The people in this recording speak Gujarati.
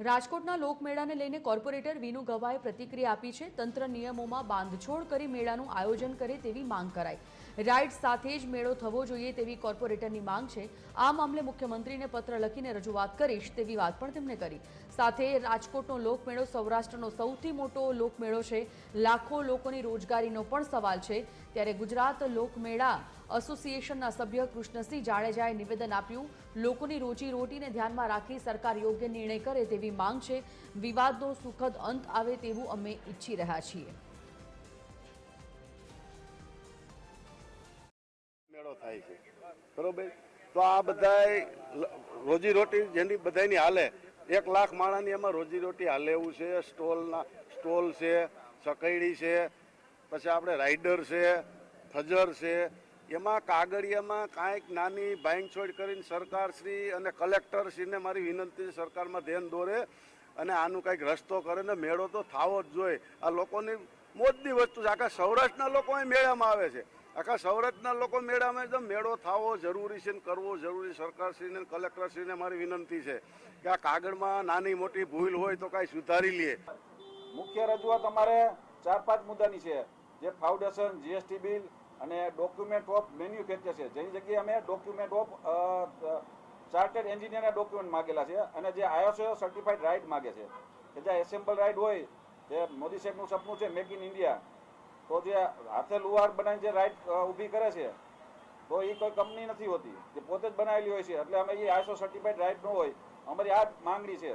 રાજકોટના લોકમેળાને લઈને કોર્પોરેટર વિનુ ગવાએ પ્રતિક્રિયા આપી છે. તંત્ર નિયમોમાં બાંધછોડ કરી મેળાનું આયોજન કરે તેવી માંગ કરાઈ. રાઇડ સાથે જ મેળો થવો જોઈએ તેવી કોર્પોરેટરની માંગ છે. આ મામલે મુખ્યમંત્રીને પત્ર લખીને રજૂઆત કરીશ તેવી વાત પણ તેમણે કરી. સાથે રાજકોટનો લોકમેળો સૌરાષ્ટ્રનો સૌથી મોટો લોકમેળો છે. લાખો લોકોની રોજગારીનો પણ સવાલ છે. ત્યારે ગુજરાત લોકમેળા એસોસિએશનના સભ્ય કૃષ્ણસિંહ જાડેજાએ નિવેદન આપ્યું, લોકોની રોજીરોટીને ધ્યાનમાં રાખી સરકાર યોગ્ય નિર્ણય કરે તેવી માંગ છે. વિવાદનો સુખદ અંત આવે તેવું અમે ઈચ્છી રહ્યા છીએ. મેળો થાય છે. બરોબર? તો આ બધાય રોજીરોટી જેની બધાની હાલે. એક લાખ માણાની એમાં રોજીરોટી હાલે એવું છે, સ્ટોલના, સ્ટોલ છે સકૈડી છે, પછી આપણે રાઈડર છે ફજર છે એમાં કાગળિયામાં કાંઈક નાની બાંધછોડ કરીને સરકારશ્રી અને કલેક્ટરશ્રીને મારી વિનંતી સરકારમાં ધ્યાન દોરે અને આનું કંઈક રસ્તો કરે ને મેળો તો થાવો જ જોઈએ. આ લોકોની મોજની વસ્તુ છે. આખા સૌરાષ્ટ્રના લોકો અહીં મેળામાં આવે છે. આખા સૌરાષ્ટ્રના લોકો મેળામાં એકદમ મેળો થવો જરૂરી છે ને કરવો જરૂરી સરકારશ્રીને કલેક્ટરશ્રીને મારી વિનંતી છે કે આ કાગળમાં નાની મોટી ભૂલ હોય તો કાંઈ સુધારી લે. મુખ્ય રજૂઆત અમારે ચાર પાંચ મુદ્દાની છે. જે ફાઉન્ડેશન, જીએસટી બિલ અને ડોક્યુમેન્ટ ઓફ મેન્યુફેક્ચર છે. જેની જગ્યાએ અમે ડોક્યુમેન્ટ ઓફ ચાર્ટર્ડ એન્જિનિયરના ડોક્યુમેન્ટ માગેલા છે અને જે આઈએસઓ સર્ટિફાઈડ રાઇડ માગે છે. કે જે એસેમ્બલ રાઇડ હોય, જે મોદી સાહેબનું સપનું છે મેક ઇન ઇન્ડિયા તો જે હાથે લુહાર બનાવીને જે રાઇડ ઊભી કરે છે, તો એ કોઈ કંપની નથી હોતી. જે પોતે જ બનાવેલી હોય છે. એટલે અમે એ આઈસો સર્ટિફાઈડ રાઇડ ન હોય. અમારી આ માંગણી છે.